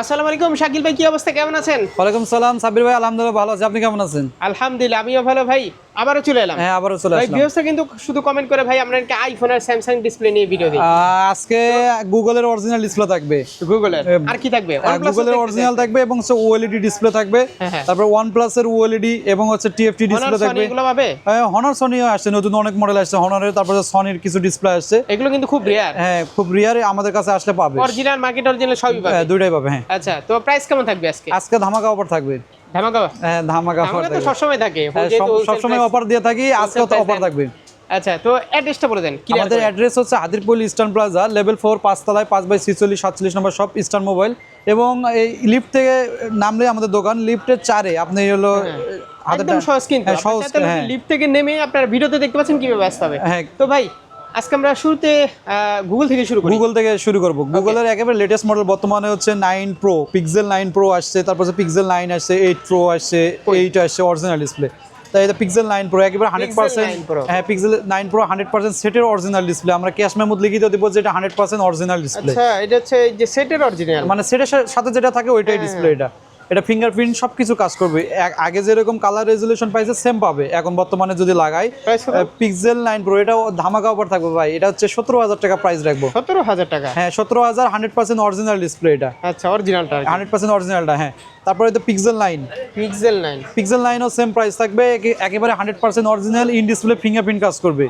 আসসালামু আলাইকুম শাকিল ভাই কি অবস্থা? কেমন আছেন? ওয়ালাইকুম সালাম সাবির ভাই আলহামদুলিল্লাহ ভালো আছি। আপনি কেমন আছেন? আলহামদুলিল্লাহ আমিও ভালো ভাই। আবারও চলে এলাম। হ্যাঁ আবারও চলে আসলাম। কিন্তু শুধু কমেন্ট করে ভাই আমরা নাকি আইফোন আর স্যামসাং ডিসপ্লে নিয়ে ভিডিও দিই আজকে গুগলের অরিজিনাল ডিসপ্লে থাকবে। গুগলের আর কি থাকবে? গুগলের অরিজিনাল থাকবে। এবং হচ্ছে ওএলইডি ডিসপ্লে থাকবে। হ্যাঁ, হ্যাঁ। তারপর প্লাসের ওএলইডি এবং হচ্ছে টিএফটি ডিসপ্লে থাকবে। এগুলো পাবে? হনার সনিও আসছে নতুন অনেক মডেল আসছে। হনারের তারপরে সনির কিছু ডিসপ্লে আসছে। এগুলো কিন্তু খুব রেয়ার হ্যাঁ খুব রিয়ারে আমাদের কাছে আসলে পাবে। অরিজিনাল মার্কেট অরিজিনাল সবই পাবে। হ্যাঁ, দুইটাই পাবে হ্যাঁ। আচ্ছা তো প্রাইস কেমন থাকবে আজকে? আজকে ধামাকা অফার থাকবে। ধামাকা? হ্যাঁ অফার তো সবসময় থাকে। হ্যাঁ, সব- সবসময় অফার দিয়ে থাকি আজকে তো অফার থাকবে। আচ্ছা তো অ্যাড্রেসটা বলে দেন আমাদের অ্যাড্রেস হচ্ছে Hadirpul eastern plaza level four পাঁচতলায় পাঁচ বাই ছিচল্লিশ সাতচল্লিশ নম্বর শপ ইস্টার্ন মোবাইল এবং এই লিফট থেকে নামলে আমাদের দোকান লিফটের চারে। আপনি হলো হাতের একদম সহজ কিন্তু। হ্যাঁ, হ্যাঁ। লিফট থেকে নেমে আপনার ভিডিওতে দেখতে পাচ্ছেন কীভাবে আসতে হবে। হ্যাঁ। তো ভাই আজকে আমরা শুরুতে গুগল থেকে শুরু করি। গুগল থেকে শুরু করব। গুগলের একেবারে লেটেস্ট মডেল বর্তমানে হচ্ছে nine pro Pixel nine pro আসছে তারপর হচ্ছে পিক্সেল নাইন আসছে এইট প্রো আসছে এইট আসছে অরিজিনাল ডিসপ্লে তাই এটা পিক্সেল নাইন প্রো একেবারে হান্ড্রেড পার্সেন্ট হ্যাঁ Pixel nine pro hundred percent সেটের অরিজিনাল ডিসপ্লে আমরা ক্যাশ মেমোতে লিখিত দিব যে এটা হান্ড্রেড পার্সেন্ট অরিজিনাল ডিসপ্লে আচ্ছা এটা হচ্ছে যে সেটের অরিজিনাল মানে সেটের সাথে যেটা থাকে ওইটাই ডিসপ্লে এটা এটা ফিঙ্গারপ্রিন্ট সবকিছু কাজ করবে। আগে যেরকম কালার রেজুলেশন পাইছে সেম পাবে। এখন বর্তমানে যদি লাগাই পিক্সেল নাইন প্রো এটা ধামাকা অফার থাকবে ভাই। এটা হচ্ছে সতেরো হাজার টাকা প্রাইস রাখব। সতেরো হাজার টাকা? হ্যাঁ সতেরো হাজার হান্ড্রেড পার্সেন্ট অরিজিনাল ডিসপ্লে এটা। আচ্ছা অরিজিনালটা হান্ড্রেড পার্সেন্ট অরিজিনালটা হ্যাঁ। তারপরে তো Pixel nine Pixel nine Pixel নাইনও same price থাকবে একেবারে hundred percent original in display fingerprint কাজ করবে।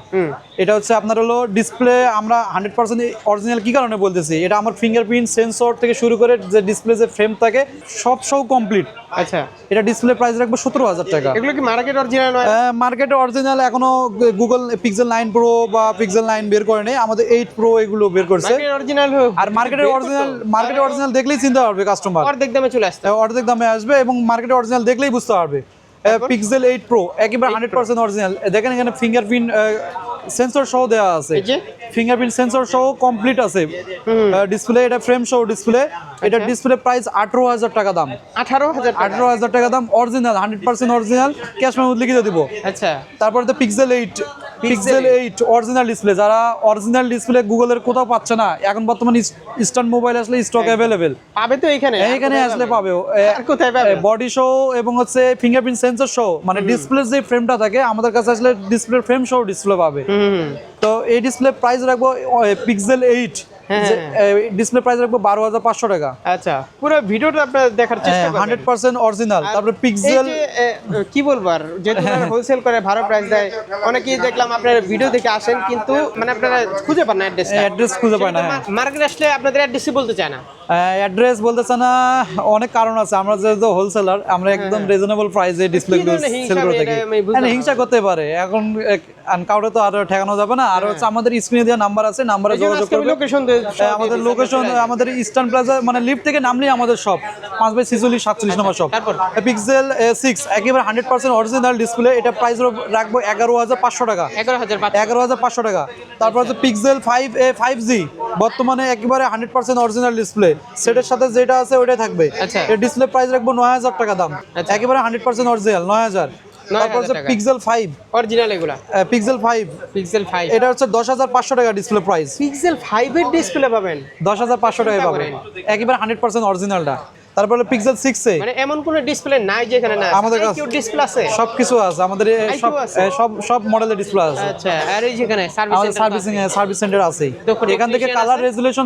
এটা হচ্ছে আপনার হলো ডিসপ্লে আমরা হান্ড্রেড পার্সেন্ট অরিজিনাল কি কারণে বলতেছি? এটা আমার ফিঙ্গারপ্রিন্ট সেন্সর থেকে শুরু করে যে ডিসপ্লে যে ফ্রেম থাকে সব সব কমপ্লিট আচ্ছা এটা ডিসপ্লে প্রাইস রাখব সতেরো হাজার টাকা। এগুলো কি মার্কেট অরিজিনাল মার্কেটে অরিজিনাল এখনও গুগল পিক্সেল নাইন প্রো বা পিক্সেল নাইন বের করে নেই আমাদের এইট প্রো এগুলো বের করছে। অরিজিনাল আর মার্কেটের অরিজিনাল মার্কেটে অরিজিনাল দেখলেই চিনতে পারবে কাস্টমার অর্ধেক দামে চলে আসতে। অর্ধেক দামে আসবে এবং মার্কেটে অরিজিনাল দেখলেই বুঝতে পারবে। পিক্সেল এইট প্রো একেবারে হান্ড্রেড পার্সেন্ট অরিজিনাল দেখেন এখানে ফিঙ্গারপ্রিন্ট সেন্সর সহ দেওয়া আছে। ফিঙ্গারপ্রিন্ট সেন্সর সহ কমপ্লিট আছে। ডিসপ্লে এটা ফ্রেম সহ ডিসপ্লে এটা ডিসপ্লে প্রাইস আঠারো হাজার টাকা দাম। আঠারো হাজার টাকা। আঠারো হাজার টাকা দাম original hundred percent original cash memo লিখিত দিব। আচ্ছা। তারপরে তো Pixel eight Pixel eight original display যারা অরিজিনাল ডিসপ্লে গুগলের কোথাও পাচ্ছে না এখন বর্তমানে ইস্টার্ন মোবাইল আসলে স্টক অ্যাভেলেবেল পাবে তো এখানে এখানে আসলে পাবে? আর কোথায় পাবে? বডি শো এবং হচ্ছে ফিঙ্গারপ্রিন্ট সেন্সর শো মানে ডিসপ্লে যে ফ্রেমটা থাকে আমাদের কাছে আসলে ডিসপ্লে ফ্রেম শো ডিসপ্লে পাবে। তো এই ডিসপ্লে প্রাইস রাখব পিক্সেল এইট ডিসপ্লে প্রাইস রাখব বারো হাজার পাঁচশো টাকা। আচ্ছা পুরো ভিডিওটা আপনারা দেখার চেষ্টা হান্ড্রেড পার্সেন্ট অরিজিনাল তারপরে পিক্সেল কি বলব আর যেহেতু হোলসেল করে ভালো প্রাইস দেয় অনেকেই দেখলাম আপনারা ভিডিও দেখে আসেন কিন্তু মানে আপনারা খুঁজে পান না অ্যাড্রেস খুঁজে পায় না হ্যাঁ। মার্কেট আসলে আপনাদের অ্যাড্রেসই বলতে চায় না। অ্যাড্রেস বলতেছে না অনেক কারণ আছে। আমরা যেহেতু হোলসেলার আমরা একদম রিজনেবল প্রাইসে ডিসপ্লে সেল করে থাকি। হ্যাঁ, হিংসা করতে পারে। এখন কাউরে তো আর ঠেকানো যাবে না। আর হচ্ছে আমাদের স্ক্রিনে দেওয়া নাম্বার আছে নাম্বারে যোগাযোগ করবে। লোকেশন হ্যাঁ, আমাদের লোকেশন আমাদের ইস্টার্ন প্লাজা মানে লিফট থেকে নামলেই আমাদের শপ পাঁচ বাই ছিচল্লিশ সাতচল্লিশ নম্বর শপ পিক্সেল সিক্স একেবারে হান্ড্রেড পার্সেন্ট অরিজিনাল ডিসপ্লে এটা প্রাইস রাখব এগারো হাজার পাঁচশো টাকা। এগারো হাজার এগারো হাজার পাঁচশো টাকা। তারপর হচ্ছে Pixel five A five G বর্তমানে একেবারে হান্ড্রেড পার্সেন্ট অরিজিনাল ডিসপ্লে সেটের সাথে যেটা আছে ওইটাই থাকবে। আচ্ছা। ডিসপ্লে প্রাইস রাখব নয় হাজার টাকা দাম। আচ্ছা। একেবারে হান্ড্রেড পার্সেন্ট অরিজিনাল নয় হাজার। তারপর হচ্ছে। পিক্সেল ফাইভ অরিজিনাল এগুলা। পিক্সেল ফাইভ পিক্সেল ফাইভ এটা হচ্ছে টাকা ডিসপ্লে প্রাইস পিক্সেল ফাইভের ডিসপ্লে পাবেন। দশ হাজার পাঁচশো টাকা পাবেন। একেবারে হান্ড্রেড পার্সেন্ট অরিজিনালটা তারপরে পিক্সেল সিক্সে মানে এমন কোন ডিসপ্লে নাই যেখানে না আমাদের কাছে- ডিসপ্লে আছে। সব কিছু আছে আমাদের সব সব সব মডেলের ডিসপ্লে আছে। আচ্ছা আর এই যেখানে সার্ভিস সার্ভিসিং সার্ভিস সেন্টার আছে। এখান থেকে কালার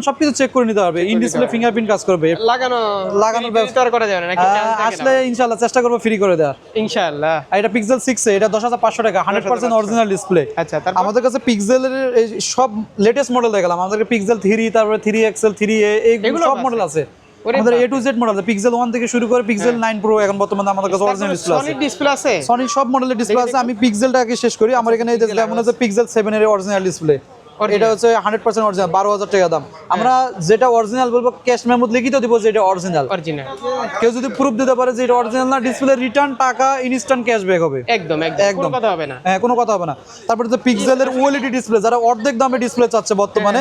সবকিছু চেক করে নিতে হবে। ইন ডিসপ্লে ফিঙ্গারপ্রিন্ট কাজ করবে। লাগানো লাগানোর ব্যবস্থা করা যাবে নাকি আসলে ইনশাল্লাহ চেষ্টা করব ফ্রি করে দেওয়ার। ইনশাআল্লাহ। এটা পিক্সেল সিক্স এটা দশ হাজার পাঁচশো টাকা হান্ড্রেড পার্সেন্ট অরিজিনাল ডিসপ্লে আচ্ছা আমাদের কাছে পিক্সেলের এই সব লেটেস্ট মডেল দেখালাম। আমাদের পিক্সেল থ্রি তারপরে থ্রি এক্সেল থ্রি এ এইগুলো এগুলো সব মডেল আছে। আমাদের A to Z model Pixel one থেকে শুরু করে পিক্সেল নাইন প্রো এখন বর্তমানে আমাদের কাছে অরিজিনাল ডিসপ্লে আছে। সনির ডিসপ্লে আছে। সনি সব মডেলের ডিসপ্লে আছে। আমি পিক্সেলটাকে শেষ করি আমার এখানে এই যেমন হচ্ছে পিক্সেল সেভেন এর অরিজিনাল ডিসপ্লে এটা হচ্ছে হান্ড্রেড পার্সেন্ট অরিজিনাল বারো হাজার টাকা দাম। আমরা যেটা অরিজিনাল বলব ক্যাশ মেমোতে লিখিত দিব যে এটা অরিজিনাল অরিজিনাল কেউ যদি প্রুফ দিতে পারে যে এটা অরিজিনাল না ডিসপ্লে রিটার্ন টাকা ইনস্ট্যান্ট ক্যাশব্যাক হবে। একদম একদম। কথা হবে না। হ্যাঁ কোনো কথা হবে না। তারপরে তো পিক্সেলের ওএলইডি ডিসপ্লে যারা অর্ধেক দামে ডিসপ্লে চাচ্ছে বর্তমানে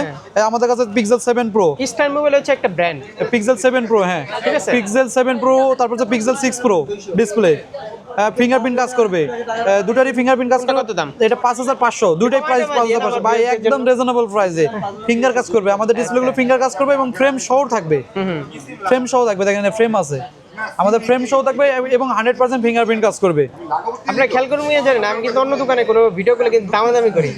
আমাদের কাছে Pixel seven pro Eastern mobile হচ্ছে একটা ব্র্যান্ড পিক্সেল সেভেন প্রো হ্যাঁ। পিক্সেল সেভেন প্রো তারপর হচ্ছে Pixel six pro display fingerprint কাজ করবে। দুটারই ফিঙ্গারপ্রিন্ট কাজ করবে। কত দাম? এটা পাঁচ হাজার পাঁচশো দুটাই প্রাইস পাঁচ হাজার পাঁচশো। ভাই একদম রিজনেবল প্রাইসে ফিঙ্গার কাজ করবে। আমাদের ডিসপ্লেগুলো ফিঙ্গার কাজ করবে এবং ফ্রেম সহ থাকবে। ফ্রেম সহ থাকবে দেখেন ফ্রেম আছে। আমাদের ফ্রেম সহ থাকবে এবং হান্ড্রেড পার্সেন্ট ফিঙ্গারপ্রিন্ট কাজ করবে। আপনারা খেয়াল করুন জানেন আমি কিন্তু অন্য দোকানে কোনো ভিডিও গুলো কিন্তু দামাদামি করি।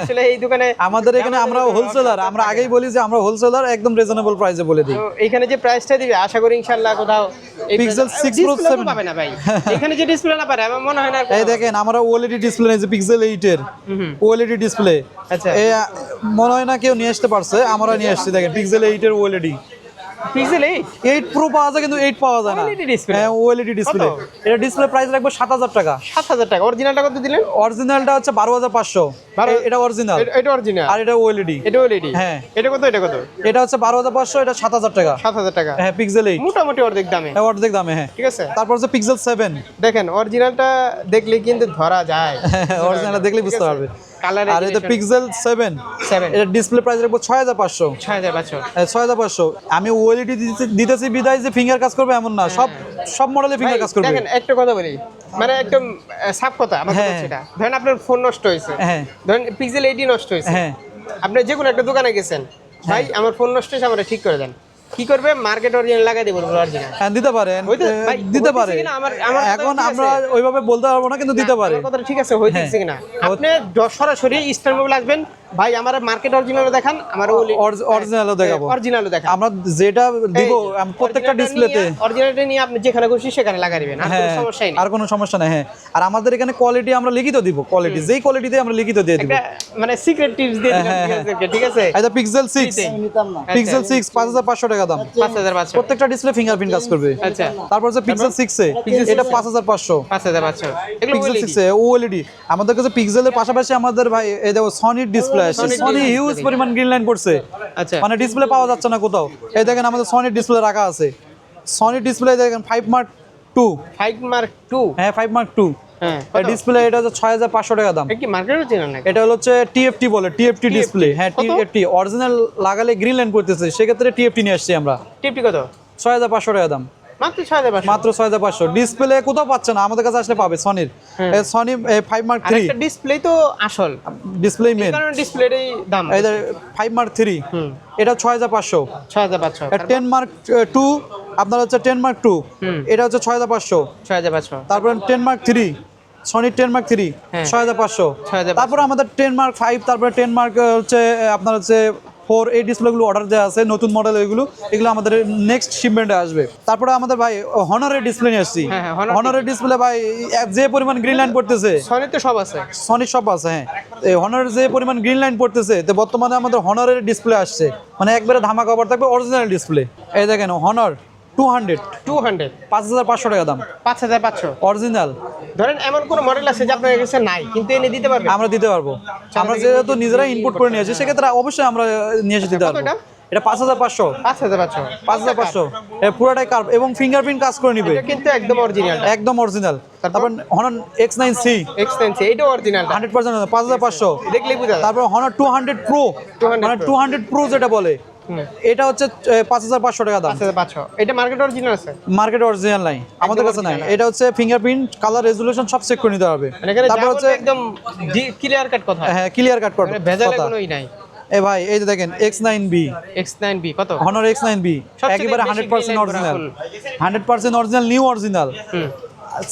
আসলে এই দোকানে আমাদের এখানে আমরা হোলসেলার আমরা আগেই বলি যে আমরা হোলসেলার একদম রিজনেবল প্রাইসে বলে দিই। তো এইখানে যে প্রাইসটা দিবে আশা করি ইনশাআল্লাহ কোথাও এই price- 6 Pro display তো 7 পাবে না ভাই। এখানে যে ডিসপ্লে না পারে আমার মনে হয় না এই দেখেন আমরা ওএলইডি ডিসপ্লে নিয়েছি পিক্সেল এইট এর। ওএলইডি ডিসপ্লে আচ্ছা। এই মনে হয় না কেউ নিয়ে আসতে পারছে আমরা নিয়ে আসছি দেখেন পিক্সেল এইট এর ওএলইডি পিক্সেল প্রো পাওয়া যায় কিন্তু পাওয়া যায় না? হ্যাঁ ওএলইডি ডিসপ্লে এটা ডিসপ্লে প্রাইস রাখব সাত হাজার টাকা। অরিজিনালটা কত দিলেন? অরিজিনালটা হচ্ছে এটা অরিজিনাল এটা- অরিজিনাল আর এটা ওএলইডি এটা ওএলইডি হ্যাঁ। এটা কত? এটা কত? এটা হচ্ছে বারো হাজার পাঁচশো এটা সাত হাজার টাকা। সাত হাজার টাকা। হ্যাঁ পিক্সেল মোটামুটি অর্ধেক দামে। অর্ধেক দামে হ্যাঁ। ঠিক আছে। তারপর হচ্ছে পিক্সেল দেখেন অরিজিনালটা দেখলে কিন্তু ধরা যায়। অরিজিনাল দেখলেই বুঝতে পারবে। কালার আর এটা পিক্সেল সেভেন সেভেন এটা ডিসপ্লে প্রাইস রাখব ছয় হাজার পাঁচশো। ছয় হাজার পাঁচশো। ছয় হাজার পাঁচশো। আমি ওএলইডি দিতেছি বিদায় যে ফিঙ্গার কাজ করবে এমন না। সব সব মডেলে ফিঙ্গার কাজ করবে। দেখেন একটা কথা বলি। মানে একদম সাফ কথা আমার হ্যাঁ। সেটা ধরেন আপনার ফোন নষ্ট হয়েছে। হ্যাঁ। ধরেন পিক্সেল এইটি নষ্ট হয়েছে। হ্যাঁ। আপনি যে কোনো একটা দোকানে গেছেন। ভাই আমার ফোন নষ্ট হয়েছে আমরা ঠিক করে দেন। কি করবে? মার্কেট অরিজিনাল লাগাই দেবো অরিজিনাল হ্যাঁ দিতে পারেন। দিতে পারে। এখন আমরা ওইভাবে বলতে পারব না কিন্তু দিতে পারে। কথা কথাটা ঠিক আছে হইতেছে কিনা? আপনি সরাসরি ইস্টার্ন মোবাইল আসবেন ভাই আমার মার্কেট অরিজিনাল দেখান আমার অরিজিনালও দেখাবো। অরিজিনালও দেখান। আমরা যেটা দিব প্রত্যেকটা ডিসপ্লেতে অরিজিনালটা নিয়ে আপনি যেখানে খুশি সেখানে লাগাই দিবেন আর কোনো হ্যাঁ সমস্যাই নেই। আর কোনো সমস্যা নেই হ্যাঁ। আর আমাদের এখানে কোয়ালিটি আমরা লিখিত দিব কোয়ালিটি যেই কোয়ালিটিতে আমরা লিখিত দিয়ে দিব। মানে সিক্রেট টিপস দিয়ে দিলাম হ্যাঁ, হ্যাঁ। ঠিক আছে? এটা পিক্সেল সিক্স পিক্সেল সিক্স পাঁচ হাজার পাঁচশো টাকা দাম। পাঁচ হাজার পাঁচশো। প্রত্যেকটা ডিসপ্লে ফিঙ্গারপ্রিন্ট কাজ করবে। আচ্ছা। তারপর হচ্ছে পিক্সেল সিক্সে এটা পাঁচ হাজার পাঁচশো। পাঁচ হাজার পাঁচশো। এগুলো পিক্সেল OLED? সিক্সে ওএলইডি আমাদের কাছে পিক্সেলের পাশাপাশি আমাদের ভাই এই দেখো সনির ডিসপ্লে আছে Sony সনি হিউজ পরিমাণ গ্রিন লাইন পড়ছে। আচ্ছা। মানে ডিসপ্লে পাওয়া যাচ্ছে না কোথাও। এই দেখেন আমাদের সনির ডিসপ্লে রাখা আছে। সনির ডিসপ্লে দেখেন five mark two five mark two হ্যাঁ ফাইভ মার্ক টু হ্যাঁ ডিসপ্লে এটা হচ্ছে ছয় হাজার পাঁচশো টাকা দাম। এটা কি মার্কেট অরিজিনাল নাকি? এটা হচ্ছে টিএফটি বলে টিএফটি ডিসপ্লে হ্যাঁ টিএফটি অরিজিনাল লাগালে গ্রিন লাইন করতেছে সেক্ষেত্রে টিএফটি নিয়ে আসছি আমরা। কত? ছয় হাজার পাঁচশো টাকা দাম। মাত্র ছয় হাজার পাঁচশো। ডিসপ্লে কোথাও পাচ্ছে না আমাদের কাছে আসলে পাবে সনির Sony five mark three display তো আসল। ডিসপ্লে মেন কারণ ডিসপ্লেটাই দাম ফাইভ মার্ক থ্রি এটা ছয় হাজার পাঁচশো। ছয় হাজার পাঁচশো টেন মার্ক টু আপনার হচ্ছে টেন মার্ক টু এটা হচ্ছে ছয় হাজার পাঁচশো। ছয় হাজার পাঁচশো। তারপরে টেন মার্ক থ্রি সনির টেন মার্ক থ্রি হ্যাঁ। ছয় হাজার পাঁচশো। 6500 তারপরে আমাদের টেন মার্ক ফাইভ তারপরে টেন মার্ক হচ্ছে আপনার হচ্ছে ফোর এই ডিসপ্লেগুলো অর্ডার দেওয়া আছে নতুন মডেল এগুলো এগুলো আমাদের নেক্সট শিপমেন্টে আসবে। তারপরে আমাদের ভাই হনারের ডিসপ্লে নিয়ে আসছি। হ্যাঁ, হ্যাঁ, হনারের ডিসপ্লে ভাই যে পরিমাণ গ্রিন লাইন পড়তেছে। সনি তো সব আছে। সনি সব আছে হ্যাঁ। এই হনারের যে পরিমাণ গ্রিন লাইন পড়তেছে তো বর্তমানে আমাদের হনারের ডিসপ্লে আসছে। মানে একবারে ধামাকা কভার থাকবে অরিজিনাল ডিসপ্লে এই দেখেন Honor two hundred two hundred পাঁচ হাজার পাঁচশো টাকা দাম। পাঁচ হাজার পাঁচশো। অরিজিনাল। ধরেন এমন কোন মডেল আছে যে আপনার কাছে নাই কিন্তু এনে দিতে পারবে? আমরা দিতে পারব। আমরা যেহেতু নিজেরা ইনপুট করে নিয়ে আসি সেক্ষেত্রে অবশ্যই আমরা নিয়ে এসে দিতে পারব। এটা? পাঁচ হাজার পাঁচশো। পাঁচ হাজার পাঁচশো। পাঁচ হাজার পাঁচশো। পুরোটাই কার্ভ এবং ফিঙ্গারপ্রিন্ট কাজ করে নিবে। কিন্তু একদম অরিজিনাল একদম অরিজিনাল তারপর? Honor X nine C expensive এটা অরিজিনাল হান্ড্রেড পার্সেন্ট পাঁচ হাজার পাঁচশো। দেখলেই বুঝা তারপর হনার টু হান্ড্রেড প্রো 200 মানে Pro। টু হান্ড্রেড প্রো যেটা বলে। এটা হচ্ছে পাঁচ হাজার পাঁচশো টাকা দাম। পাঁচশো। এটা মার্কেট অরিজিনাল আছে? মার্কেট অরিজিনাল নাই। আমাদের কাছে নাই। এটা হচ্ছে ফিঙ্গারপ্রিন্ট কালার রেজুলেশন সব চেক করে নিতে হবে। মানে তারপর হচ্ছে একদম ক্লিয়ার কাট কথা। হ্যাঁ ক্লিয়ার কাট মানে ভেজালে কথা কোনোই নাই। এ ভাই এই যে দেখেন X nine B X nine B কত? হনার এক্স নাইন বি একেবারে hundred percent original hundred percent original new original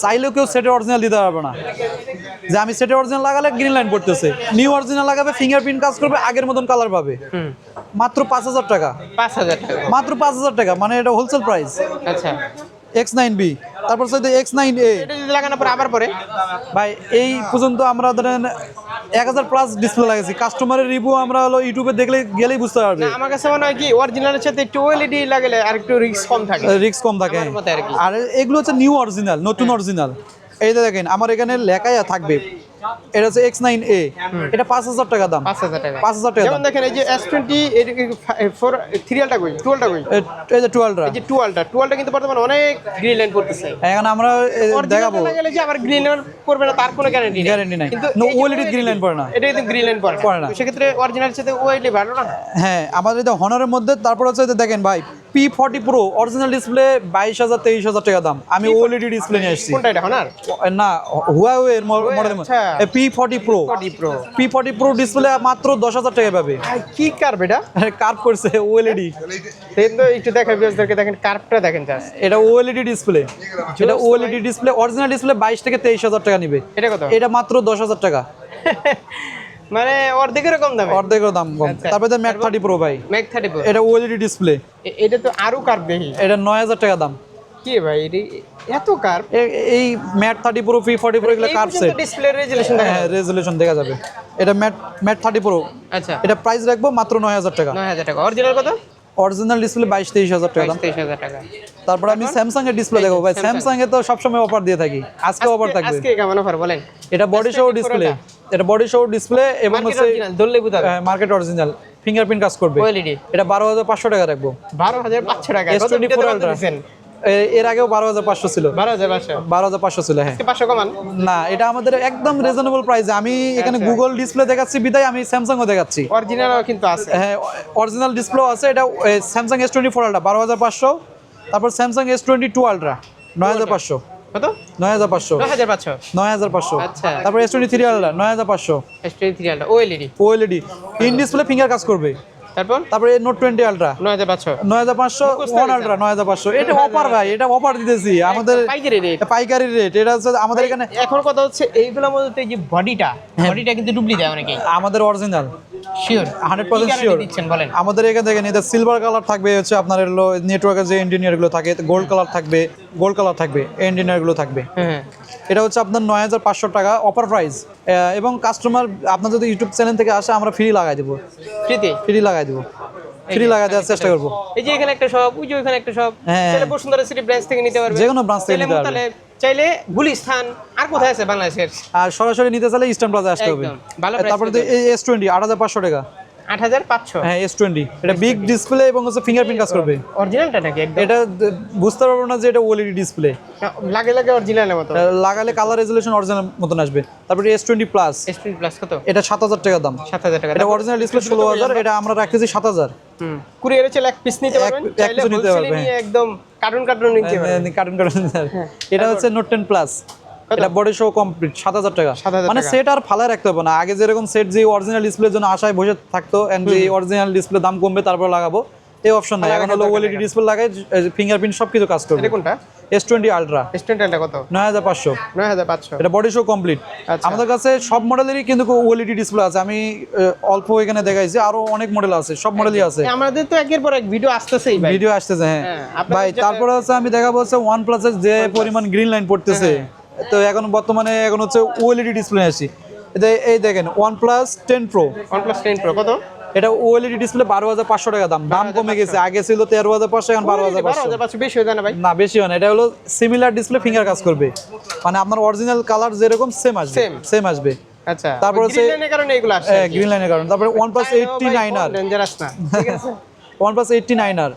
চাইলেও কেউ সেটের অরিজিনাল দিতে পারবে না। যে আমি সেটের অরিজিনাল লাগালে গ্রিন লাইন পড়তেছে। নিউ অরিজিনাল লাগাবে ফিঙ্গারপ্রিন্ট কাজ করবে আগের মতন কালার পাবে। হুম। মাত্র পাঁচ হাজার টাকা। পাঁচ হাজার টাকা। মাত্র পাঁচ হাজার টাকা মানে এটা হোলসেল প্রাইস আচ্ছা। এক্স নাইন বি তারপর সাথে এক্স নাইন এ লাগানোর পর আবার পরে? ভাই এই পর্যন্ত আমরা ধরেন এক হাজার প্লাস ডিসপ্লে লাগাইছি। কাস্টমারের রিভিউ আমরা হলো ইউটিউবে দেখলে গেলেই বুঝতে পারবে। না আমার কাছে মনে হয় কি অরিজিনালের সাথে একটু ওএলইডি লাগালে আর একটু রিস্ক কম থাকে। রিস্ক কম থাকে। আর এগুলো হচ্ছে নিউ অরিজিনাল নতুন অরিজিনাল এই যে দেখেন আমার এখানে লেখাই থাকবে। এটা হচ্ছে এক্স নাইন এ এটা পাঁচ হাজার টাকা দাম। পাঁচ হাজার টাকা। পাঁচ হাজার টাকা যেমন দেখেন এই যে এস টোয়েন্টি ফোর থ্রিয়ালটা কই? টুয়েলটা কই? এই যে টুয়েলভটা এই যে টুয়েলটা টুয়েলটা কিন্তু বর্তমানে অনেক গ্রিন লাইন পড়তেছে। এখন আমরা দেখাবো। লাগালে যে আবার গ্রিন লাইন করবে না তার কোনো গ্যারান্টি গ্যারান্টি নাই। কিন্তু নো গ্রিন লাইন পড়ে না। এটা কিন্তু গ্রিন লাইন পড়ে না। সেক্ষেত্রে অরিজিনাল সাথে ওএলইডি ভালো না? হ্যাঁ আমাদের এটা হনারের মধ্যে তারপর হচ্ছে দেখেন ভাই P forty pro original display বাইশ হাজার তেইশ হাজার টাকা দাম। আমি ওএলইডি ডিসপ্লে নিয়ে আসছি। না হুয়াওয়ে এর model. P forty pro P forty pro display মাত্র দশ হাজার টাকা পাবে। কি কার্ভ এটা? কার্ভ করছে ওএলইডি একটু দেখেন ভিউয়ার্সদেরকে দেখেন কার্ভটা দেখেন জাস্ট এটা ওএলইডি ডিসপ্লে এটা ওএলইডি ডিসপ্লে অরিজিনাল ডিসপ্লে বাইশ থেকে তেইশ হাজার টাকা নিবে। এটা কত? এটা মাত্র দশ হাজার টাকা। মানে অর্ধেকের কম দামে। অর্ধেকের দাম কম। তারপরে তারপরে ম্যাক থার্টি প্রো ভাই। ম্যাক থার্টি প্রো এটা ওএলইডি ডিসপ্লে এটা তো আরও কার্ভ দেখি। এটা নয় হাজার টাকা দাম। কি ভাই এটি এত কার্ভ এই Mate thirty pro P forty pro এগুলো কার্ভ সেট ডিসপ্লে রেজুলেশন দেখা হ্যাঁ রেজুলেশন দেখা যাবে। এটা ম্যাট ম্যাট থার্টি প্রো আচ্ছা। এটা প্রাইস রাখব মাত্র নয় হাজার টাকা। নয় হাজার টাকা। অরিজিনাল কত? অরিজিনাল ডিসপ্লে বাইশ তেইশ হাজার টাকা। তেইশ হাজার টাকা। তারপর আমি স্যামসাং এর ডিসপ্লে দেখব ভাই স্যামসাং এ তো সবসময় অফার দিয়ে থাকি। আজকে অফার থাকবে। আজকে কেমন অফার বলেন? এটা বডি শো ডিসপ্লে এটা বডি শো ডিসপ্লে এবং হচ্ছে বুঝাবে মার্কেট অরিজিনাল ফিঙ্গারপ্রিন্ট কাজ করবে। এটা বারো হাজার পাঁচশো টাকা রাখব। বারো হাজার পাঁচশো টাকা। কত S24 ভিডিওতে কত Ultra। দিচ্ছেন? এ- এর আগেও বারো হাজার পাঁচশো ছিল। বারো হাজার পাঁচশো? বারো হাজার পাঁচশো ছিল হ্যাঁ। পাঁচশো কমান? না এটা আমাদের একদম রিজনেবল প্রাইসে আমি এখানে আচ্ছা। গুগল ডিসপ্লে দেখাচ্ছি বিদায় আমি স্যামসাংও দেখাচ্ছি। অরিজিনালও কিন্তু আছে। হ্যাঁ অরিজিনাল ডিসপ্লে আছে। এটা Samsung S twenty four Ultra বারো হাজার পাঁচশো। তারপর Samsung S twenty two Ultra নয় হাজার পাঁচশো। কত? নয় হাজার পাঁচশো। নয় হাজার পাঁচশো? আচ্ছা। তারপর এস টোয়েন্টি থ্রি আলট্রা নয় হাজার পাঁচশো। S twenty three Ultra OLED OLED in display finger কাজ করবে। তারপর? তারপরে নোট টোয়েন্টি আলট্রা নয় হাজার পাঁচশো। নয় হাজার পাঁচশো ওয়ান আলট্রা নয় হাজার পাঁচশো। এটা অফার ভাই এটা অফার দিতেছি। আমাদের পাইকারি রেট এটা পাইকারি রেট এটা হচ্ছে আমাদের এখানে এখন কথা হচ্ছে এইগুলোর মধ্যে যে বডিটা বডিটা কিন্তু ডুবলি দেয় অনেকেই। আমাদের original sure hundred percent sure দিচ্ছেন বলেন। আমাদের এখান থেকে নিতে সিলভার কালার থাকবে হচ্ছে আপনার নেটওয়ার্কের যে ইঞ্জিনিয়ারগুলো থাকে গোল্ড কালার থাকবে গোল্ড কালার থাকবে ইঞ্জিনিয়ারগুলো থাকবে। হ্যাঁ এটা হচ্ছে আপনার নয় হাজার পাঁচশো টাকা অফার প্রাইস এবং কাস্টমার আপনার যদি ইউটিউব চ্যানেল থেকে আসে আমরা ফ্রি লাগাই দেবো। ফ্রিতে ফ্রি লাগাই দেবো। ফ্রি লাগাই দেওয়ার চেষ্টা করব। এই যে এখানে একটা শপ ওই যে ওখানে একটা শপ হ্যাঁ। বসুন্ধরা সিটি ব্রাঞ্চ থেকে নিতে পারবে যে কোনো ব্রাঞ্চ থেকে নিতে পারবে মোতালে গুলি স্থান আর কোথায় আছে বাংলাদেশের? আর সরাসরি নিতে চাইলে ইস্টার্ন প্লাজা আসতে হবে। ভালো তারপরে এই এস টোয়েন্টি আট হাজার পাঁচশো টাকা। পাঁচশো। হ্যাঁ এস টোয়েন্টি এটা বিগ ডিসপ্লে এবং হচ্ছে ফিঙ্গারপ্রিন্ট কাজ করবে। অরিজিনালটা নাকি একদম? এটা বুঝতে পারব না যে এটা ওএলইডি ডিসপ্লে লাগে লাগে অরিজিনালের মতো। লাগালে কালার রেজলিউশন অরিজিনাল মতন আসবে। তারপরে S twenty plus S twenty plus কত? এটা সাত হাজার টাকা দাম। সাত হাজার টাকা। এটা অরিজিনাল ডিসপ্লে ষোলো হাজার এটা আমরা রাখতেছি সাত হাজার। হুম। কুরিয়ারে চাইলে এক পিস নিতে পারবেন চাইলে নিয়ে একদম কার্টুন কার্টুন নিতে পারবেন। কার্টুন কার্টুন এটা হচ্ছে নোট টেন প্লাস এটা বডি শো কমপ্লিট সাত হাজার টাকা। মানে সেট আর ফালায় রাখতে হবে না। আগে যেরকম সেট যে অরিজিনাল ডিসপ্লের জন্য আশায় বসে থাকতো এন্ড যে অরিজিনাল ডিসপ্লে দাম কমবে তারপর লাগাবো এই অপশন নাই। এখন হলো ওএলইডি ডিসপ্লে লাগাই ফিঙ্গারপ্রিন্ট সব কিছু কাজ করবে। এটা কোনটা? কত? নয় হাজার পাঁচশো। নয় হাজার পাঁচশো। এটা বডি শো কমপ্লিট। আমাদের কাছে সব মডেলেরই কিন্তু ওএলইডি ডিসপ্লে আছে। আমি অল্প এখানে দেখাইছি আরও অনেক মডেল আছে সব মডেলই আছে। আমাদের তো একের পর এক ভিডিও আসতেছেই ভাই। ভিডিও আসতেছে হ্যাঁ। হ্যাঁ, ভাই তারপরে হচ্ছে আমি দেখাবো হচ্ছে ওয়ান প্লাসের যে পরিমাণ গ্রিন লাইন পড়তেছে। হ্যাঁ, তো এখন বর্তমানে এখন হচ্ছে ওএলইডি ডিসপ্লে আসি। এই দেখেন OnePlus ten pro OnePlus 10 Pro কত? এটা ওএলইডি ডিসপ্লে বারো হাজার পাঁচশো টাকা দাম দাম কমে গেছে। আগে ছিল তেরো হাজার পাঁচশো এখন বারো হাজার পাঁচশো। বেশি হয়ে না ভাই। না বেশি হয় না। এটা হলো সিমিলার ডিসপ্লে ফিঙ্গার কাজ করবে। মানে আপনার অরিজিনাল কালার যেরকম সেম আসবে. সেম আসবে। আচ্ছা তারপর হচ্ছে- গ্রিন কারণে এগুলো আসছে গ্রিন লাইনের কারণে। তারপরে OnePlus eighty nine R. OnePlus eighty nine R.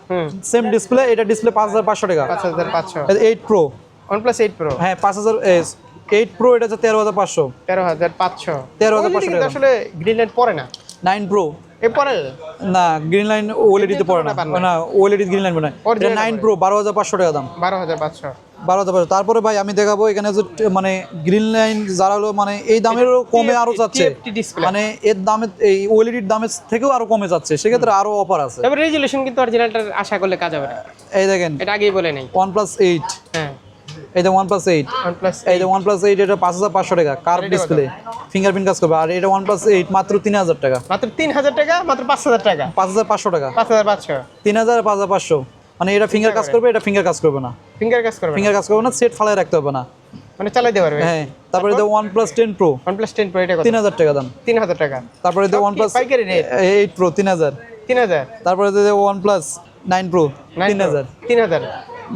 Same display এটা ডিসপ্লে পাঁচ হাজার পাঁচশো টাকা। পাঁচ হাজার পাঁচশো। Eight pro OnePlus 8 Pro? হ্যাঁ পাঁচ হাজার এইট প্রো এটা হচ্ছে তেরো হাজার পাঁচশো। তেরো হাজার পাঁচশো। 13,500 কিন্তু আসলে গ্রিন লাইট পড়ে না? নাইন প্রো এ পরে? না গ্রিন লাইন ওএলইডিতে পড়ে না। না। ওএলইডি গ্রিন লাইন পড়ে না Original নাইন প্রো বারো হাজার পাঁচশো টাকা দাম। বারো হাজার পাঁচশো। বারো হাজার পাঁচশো। তারপরে ভাই আমি দেখাবো এখানে মানে গ্রিন লাইন যারা হলো মানে এই দামেরও কমে আরও যাচ্ছে। মানে এর দামে এই ওএলইডির দামের থেকেও আরও কমে যাচ্ছে। সেক্ষেত্রে আরও অফার আছে। তবে রেজুলেশন কিন্তু অরিজিনালটার আশা করলে কাজ হবে না। এই দেখেন। এটা আগেই বলে নেই। প্লাস এইট হ্যাঁ। এই যে ওয়ান প্লাস এইট এই যে ওয়ান প্লাস এইট এটা পাঁচ হাজার পাঁচশো টাকা কার্ভ ডিসপ্লে ফিঙ্গারপ্রিন্ট কাজ করবে। আর এটা ওয়ান প্লাস এইট মাত্র তিন হাজার টাকা। মাত্র তিন হাজার টাকা মাত্র পাঁচ হাজার টাকা। পাঁচ হাজার পাঁচশো টাকা। পাঁচ হাজার পাঁচশো। তিন হাজার পাঁচ হাজার পাঁচশো। মানে এটা ফিঙ্গার কাজ করবে এটা ফিঙ্গার কাজ করবে না। ফিঙ্গার কাজ করবে ফিঙ্গার কাজ করবে না সেট ফালায় রাখতে হবে না। মানে চালাইতে পারবে। হ্যাঁ তারপরে যে OnePlus ten pro OnePlus 10 Pro এটা কত? তিন হাজার টাকা দাম। তিন হাজার টাকা। তারপরে যে ওয়ান প্লাস? এইট প্রো তিন হাজার। তিন হাজার। তারপরে যে ওয়ান প্লাস নাইন প্রো তিন হাজার। তিন হাজার।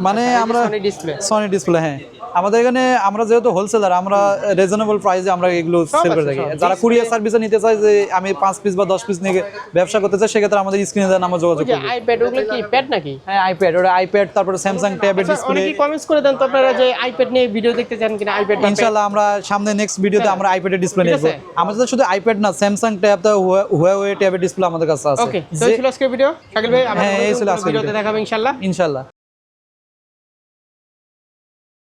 মানে আমরা ডিসপ্লে সনি ডিসপ্লে হ্যাঁ। আমাদের এখানে আমরা যেহেতু হোলসেলার আমরা রিজনেবল প্রাইসে আমরা এগুলো সেল করে থাকি। যারা কুরিয়ার সার্ভিসে নিতে চায় যে আমি পাঁচ পিস বা দশ পিস নিয়ে ব্যবসা করতে চাই সেক্ষেত্রে আমাদের স্ক্রিনে দেন আমরা যোগাযোগ যে করব। আইপ্যাড ওগুলো কি প্যাড নাকি? হ্যাঁ আইপ্যাড ওটা আইপ্যাড তারপরে স্যামসাং ট্যাবের ডিসপ্লে অনেকেই কমেন্টস করে দেন তো আপনারা যে আইপ্যাড নিয়ে ভিডিও দেখতে চান কিনা আইপ্যাড ইনশাআল্লাহ আমরা সামনে নেক্সট ভিডিওতে আমরা আইপ্যাডের ডিসপ্লে নেব। আমাদের শুধু আইপ্যাড না স্যামসাং ট্যাব তো হুয়াওয়ে ট্যাবের ডিসপ্লে আমাদের কাছে আছে। ওকে তো ছিল আজকের ভিডিও শাকিল ভাই আমরা হ্যাঁ, এই ছিল আজকের ভিডিওতে দেখাবো ইনশাআল্লাহ। ইনশাআল্লাহ।